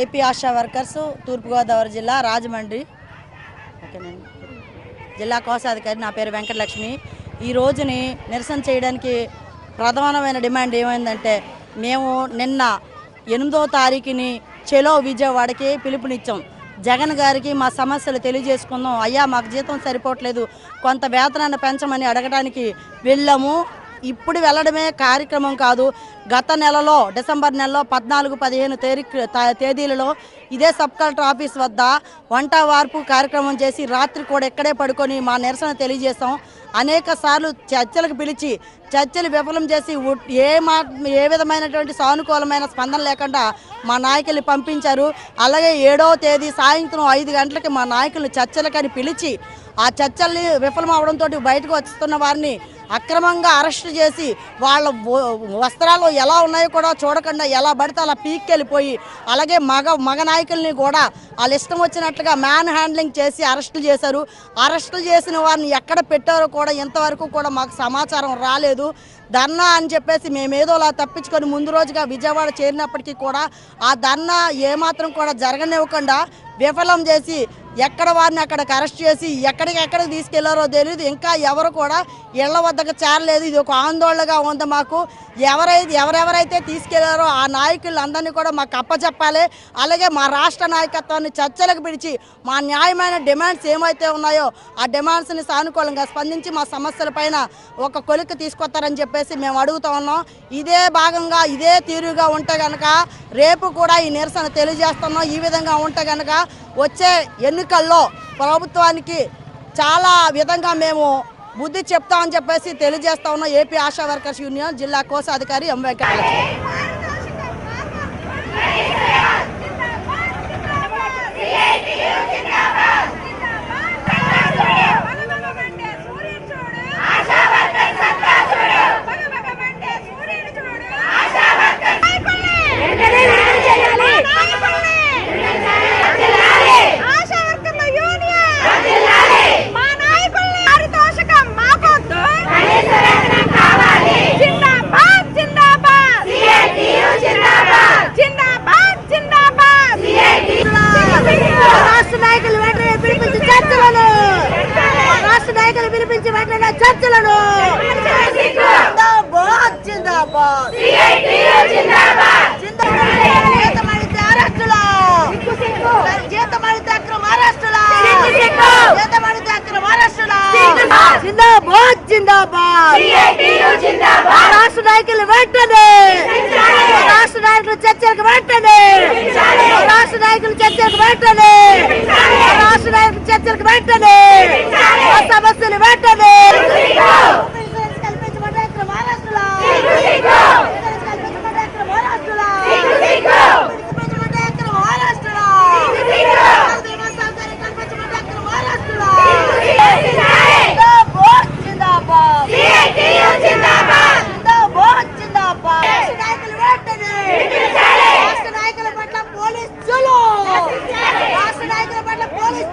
AP ASHA workers తూర్పుగోదావరి జిల్లా రాజమండ్రి. ఓకేనండి జిల్లా కోశాధికారి నా పేరు వెంకటలక్ష్మి. ఈ రోజుని నిరసన చేయడానికి ప్రధానమైన డిమాండ్ ఏమైందంటే మేము నిన్న ఎనిమిదో తారీఖుని చెలో విజయవాడకి పిలుపునిచ్చాం. జగన్ గారికి మా సమస్యలు తెలియజేసుకుందాం. అయ్యా మాకు జీతం సరిపోవట్లేదు. కొంత వేతనాన్ని పెంచమని అడగడానికి వెళ్ళాము. ఇప్పుడు వెళ్ళడమే కార్యక్రమం కాదు. గత నెలలో డిసెంబర్ నెలలో పద్నాలుగు పదిహేను తేదీ తేదీలలో ఇదే సబ్ కలెక్టర్ ఆఫీస్ వద్ద వంట వార్పు కార్యక్రమం చేసి రాత్రి కూడా ఇక్కడే పడుకొని మా నిరసన తెలియజేశాం. అనేక సార్లు చర్చలకు పిలిచి చర్చలు విఫలం చేసి ఉ- ఏ మా ఏ విధమైనటువంటి సానుకూలమైన స్పందన లేకుండా మా నాయకుల్ని పంపించారు. అలాగే ఏడవ తేదీ సాయంత్రం ఐదు గంటలకి మా నాయకుల్ని చర్చలకని పిలిచి ఆ చర్చల్ని విఫలం అవడంతో బయటకు వస్తున్న వారిని అక్రమంగా అరెస్ట్ చేసి వాళ్ళ వస్త్రాలు ఎలా ఉన్నాయో కూడా చూడకుండా ఎలా పడితే అలా పీక్కెళ్ళిపోయి అలాగే మగ మగ నాయకుల్ని కూడా వాళ్ళ ఇష్టం వచ్చినట్లుగా మ్యాన్ హ్యాండ్లింగ్ చేసి అరెస్టులు చేశారు. అరెస్టులు చేసిన వారిని ఎక్కడ పెట్టారో కూడా ఇంతవరకు కూడా మాకు సమాచారం రాలేదు. ధర్నా అని చెప్పేసి మేము ఏదో అలా తప్పించుకొని ముందు రోజుగా విజయవాడ చేరినప్పటికీ కూడా ఆ ధర్నా ఏమాత్రం కూడా జరగనివ్వకుండా విఫలం చేసి ఎక్కడ వారిని అక్కడికి అరెస్ట్ చేసి ఎక్కడికి ఎక్కడికి తీసుకెళ్ళారో తెలియదు ఇంకా ఎవరు కూడా ఇళ్ళ వద్దకు చేరలేదు. ఇది ఒక ఆందోళనగా ఉంది మాకు. ఎవరైతే ఎవరెవరైతే తీసుకెళ్ళారో ఆ నాయకులందరినీ కూడా మాకు అప్పచెప్పాలి. అలాగే మా రాష్ట్ర నాయకత్వాన్ని చర్చలకు పిలిచి మా న్యాయమైన డిమాండ్స్ ఏమైతే ఉన్నాయో ఆ డిమాండ్స్ని సానుకూలంగా స్పందించి మా సమస్యలపైన ఒక కొలిక తీసుకొస్తారని చెప్పేసి మేము అడుగుతా ఉన్నాం. ఇదే భాగంగా ఇదే తీరుగా ఉంటే గనక రేపు కూడా ఈ నిరసన తెలియజేస్తున్నాం. ఈ విధంగా ఉంటే గనక వచ్చే ఎన్నికల్లో ప్రభుత్వానికి చాలా విధంగా మేము బుద్ధి చెప్తామని చెప్పేసి తెలియజేస్తా ఉన్నాం. ఏపీ ఆశా వర్కర్స్ యూనియన్ జిల్లా కోశాధికారి ఎం వెంకటలక్ష్మి ఆశా వర్కర్ల యూనియన్ మా నాయకుల్ని పారితోషికం మాకొద్దు జిందాబాద్ జిందాబాద్ జిందాబాద్ జిందాబాద్ రాష్ట్ర నాయకులు వెంటనే పిలిపించి చర్చలను రాష్ట్ర నాయకులు పిలిపించి వెంటనే చర్చలను జిందాబాద్! జిందాబాద్! జీతమడితే అరెస్టులు జీతమడితే అక్రమ అరెస్టులు జీతమడితే అక్రమ అరెస్టులు జిందాబాద్ జిందాబాద్! రాష్ట్ర నాయకులు వెంటనే! రాష్ట్ర నాయకులు చర్చలకు వెంటనే! రాష్ట్ర నాయకులు చర్చలకు వెంటనే! రాష్ట్ర నాయకులు చర్చలకు వెంటనే! ఆ సమస్య పోలీస్